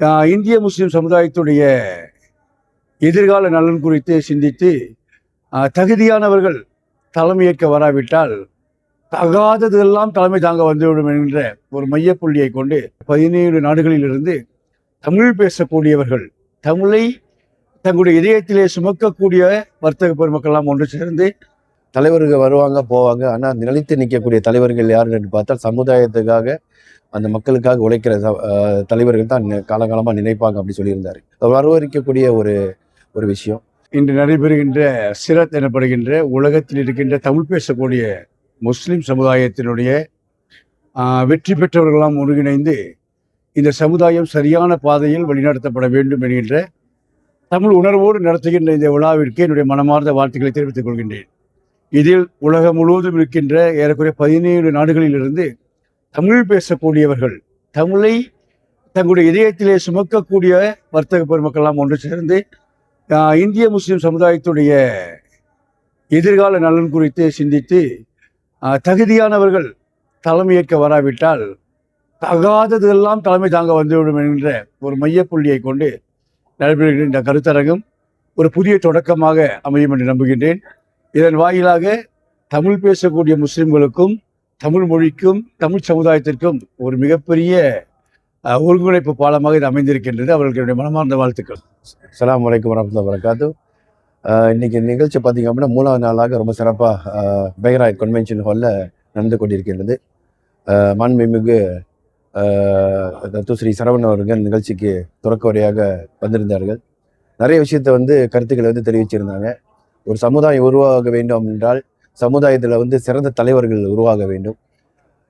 இந்திய முஸ்லீம் சமுதாயத்துடைய எதிர்கால நலன் குறித்து சிந்தித்து தகுதியானவர்கள் தலைமையேற்க வராவிட்டால் தகாததெல்லாம் தலைமை தாங்க வந்துவிடும் என்கின்ற ஒரு மையப்புள்ளியை கொண்டு பதினேழு நாடுகளிலிருந்து தமிழ் பேசக்கூடியவர்கள் தமிழை தங்களுடைய இதயத்திலே சுமக்கக்கூடிய வர்த்தக பெருமக்கள்லாம் ஒன்று சேர்ந்து தலைவர்கள் வருவாங்க போவாங்க. ஆனால் நிலைத்து நிற்கக்கூடிய தலைவர்கள் யாருன்னு பார்த்தால் சமுதாயத்துக்காக அந்த மக்களுக்காக உழைக்கிற தலைவர்கள் தான் காலகாலமாக நினைப்பாங்க அப்படின்னு சொல்லியிருந்தாரு. வரவரிக்கக்கூடிய ஒரு ஒரு விஷயம். இன்று நடைபெறுகின்ற சிரத் எனப்படுகின்ற உலகத்தில் இருக்கின்ற தமிழ் பேசக்கூடிய முஸ்லிம் சமுதாயத்தினுடைய வெற்றி பெற்றவர்களெல்லாம் ஒருங்கிணைந்து இந்த சமுதாயம் சரியான பாதையில் வழிநடத்தப்பட வேண்டும் என்கின்ற தமிழ் உணர்வோடு நடத்துகின்ற இந்த விழாவிற்கு என்னுடைய மனமார்ந்த வாழ்த்துக்களை தெரிவித்துக் கொள்கின்றேன். இதில் உலகம் முழுவதும் இருக்கின்ற ஏறக்குறைய பதினேழு நாடுகளிலிருந்து தமிழ் பேசக்கூடியவர்கள் தமிழை தங்களுடைய இதயத்திலே சுமக்கக்கூடிய வர்த்தக பெருமக்கள்லாம் ஒன்று சேர்ந்து இந்திய முஸ்லிம் சமுதாயத்துடைய எதிர்கால நலன் குறித்து சிந்தித்து தகுதியானவர்கள் தலைமையேற்க வராவிட்டால் தகாததெல்லாம் தலைமை தாங்க வந்துவிடும் என்கின்ற ஒரு மையப்புள்ளியை கொண்டு நடைபெறுகின்ற இந்த கருத்தரங்கம் ஒரு புதிய தொடக்கமாக அமையும் என்று நம்புகின்றேன். இதன் வாயிலாக தமிழ் பேசக்கூடிய முஸ்லிம்களுக்கும் தமிழ் மொழிக்கும் தமிழ் சமுதாயத்திற்கும் ஒரு மிகப்பெரிய ஒருங்கிணைப்பு பாலமாக இது அமைந்திருக்கின்றது. அவர்களுடைய மனமார்ந்த வாழ்த்துக்கள். சலாம் வலைக்கம் வரமத்துல்லாஹி வரகாத்து இன்னைக்கு நிகழ்ச்சி பார்த்தீங்க அப்படின்னா மூணாவது நாளாக ரொம்ப சிறப்பாக பெஹராய் கன்வென்ஷன் ஹாலில் நடந்து கொண்டிருக்கின்றது. அஹ், தத்து ஸ்ரீ சரவணன் அவர்கள் நிகழ்ச்சிக்கு தொடக்க உரையாக வந்திருந்தார்கள். நிறைய விஷயத்தை வந்து கருத்துக்களை வந்து தெரிவிச்சிருந்தாங்க. ஒரு சமுதாயம் உருவாக வேண்டும் என்றால் சமுதாயத்தில் வந்து சிறந்த தலைவர்கள் உருவாக வேண்டும்.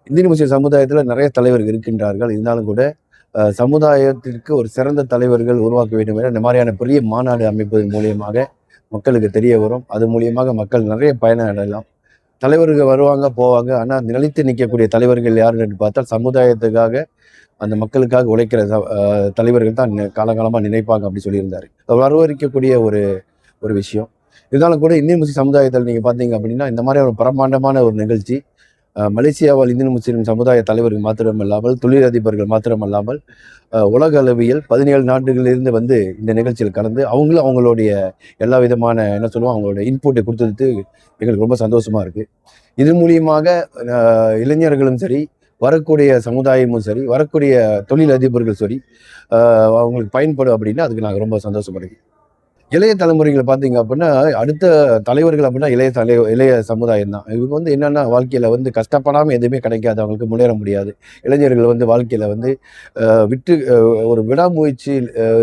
இந்திய முஸ்லிம் சமுதாயத்தில் நிறைய தலைவர்கள் இருக்கின்றார்கள். இருந்தாலும் கூட சமுதாயத்திற்கு ஒரு சிறந்த தலைவர்கள் உருவாக்க வேண்டும் என இந்த மாதிரியான பெரிய மாநாடு அமைப்பதன் மூலியமாக மக்களுக்கு தெரிய வரும். அது மூலியமாக மக்கள் நிறைய பயணம் அடையலாம் தலைவர்கள் வருவாங்க போவாங்க. ஆனால் நிலைத்து நிற்கக்கூடிய தலைவர்கள் யாருன்னு பார்த்தால் சமுதாயத்துக்காக அந்த மக்களுக்காக உழைக்கிற தலைவர்கள் தான் காலகாலமாக நினைப்பாங்க அப்படி சொல்லியிருந்தாரு. வரவழைக்கக்கூடிய ஒரு ஒரு விஷயம். இருந்தாலும் கூட இந்திய முஸ்லீம் சமுதாயத்தில் நீங்கள் பார்த்தீங்க அப்படின்னா இந்த மாதிரி ஒரு பிரம்மாண்டமான ஒரு நிகழ்ச்சி மலேசியாவால் இந்திய முஸ்லீம் சமுதாய தலைவர்கள் மாத்திரமல்லாமல் தொழிலதிபர்கள் மாத்திரமல்லாமல் உலக அளவியல் பதினேழு நாடுகளிலிருந்து வந்து இந்த நிகழ்ச்சியில் கலந்து அவங்களும் அவங்களுடைய எல்லா விதமான என்ன சொல்லுவோம் அவங்களோட இன்புட்டை கொடுத்ததுக்கு எங்களுக்கு ரொம்ப சந்தோஷமாக இருக்குது இது மூலியமாக இளைஞர்களும் சரி வரக்கூடிய சமுதாயமும் சரி வரக்கூடிய தொழில் அதிபர்கள் சரி அவங்களுக்கு பயன்படும் அப்படின்னா அதுக்கு நாங்கள் ரொம்ப சந்தோஷப்படுகிறேன் இளைய தலைமுறைகளை பார்த்தீங்க அப்படின்னா அடுத்த தலைவர்கள் அப்படின்னா இளைய தலை இளைய சமுதாயம் தான். இவங்க வந்து என்னென்னா வாழ்க்கையில் வந்து கஷ்டப்படாமல் எதுவுமே கிடைக்காது. அவங்களுக்கு முன்னேற முடியாது. இளைஞர்கள் வந்து வாழ்க்கையில் வந்து விட்டு ஒரு விடாமுயற்சி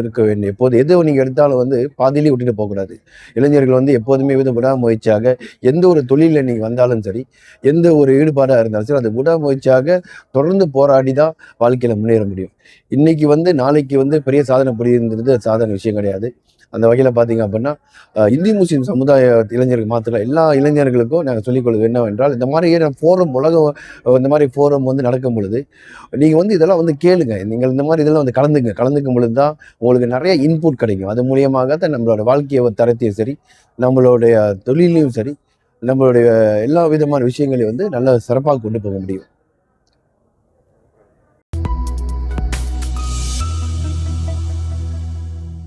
இருக்க வேண்டிய எப்போது எது நீங்கள் எடுத்தாலும் வந்து பாதியிலே விட்டுட்டு போகக்கூடாது. இளைஞர்கள் வந்து எப்போதுமே வந்து விடாமுயற்சியாக எந்த ஒரு தொழிலில் நீங்கள் வந்தாலும் சரி எந்த ஒரு ஈடுபாடாக இருந்தாலும் சரி அந்த விடாமுயற்சியாக தொடர்ந்து போராடி தான் வாழ்க்கையில் முன்னேற முடியும். இன்னைக்கு வந்து நாளைக்கு வந்து பெரிய சாதனை புரியுங்கிறது சாதாரண விஷயம் கிடையாது. அந்த வகையில் பார்த்தீங்க அப்படின்னா இந்தி முஸ்லீம் சமுதாய இளைஞர்கள் மாத்திரம் எல்லா இளைஞர்களுக்கும் நாங்கள் சொல்லிக்கொள்வது என்னவென்றால் இந்த மாதிரி ஃபோரம் உலகம் இந்த மாதிரி ஃபோரம் வந்து நடக்கும் பொழுது நீங்கள் வந்து இதெல்லாம் வந்து கேளுங்க. நீங்கள் இந்த மாதிரி இதெல்லாம் வந்து கலந்துங்க. கலந்துக்கும் பொழுது தான் உங்களுக்கு நிறைய இன்புட் கிடைக்கும். அது மூலியமாக தான் நம்மளோட வாழ்க்கையை தரத்தையும் சரி நம்மளுடைய தொழிலையும் சரி நம்மளுடைய எல்லா விதமான விஷயங்களையும் வந்து நல்ல சிறப்பாக கொண்டு போக முடியும்.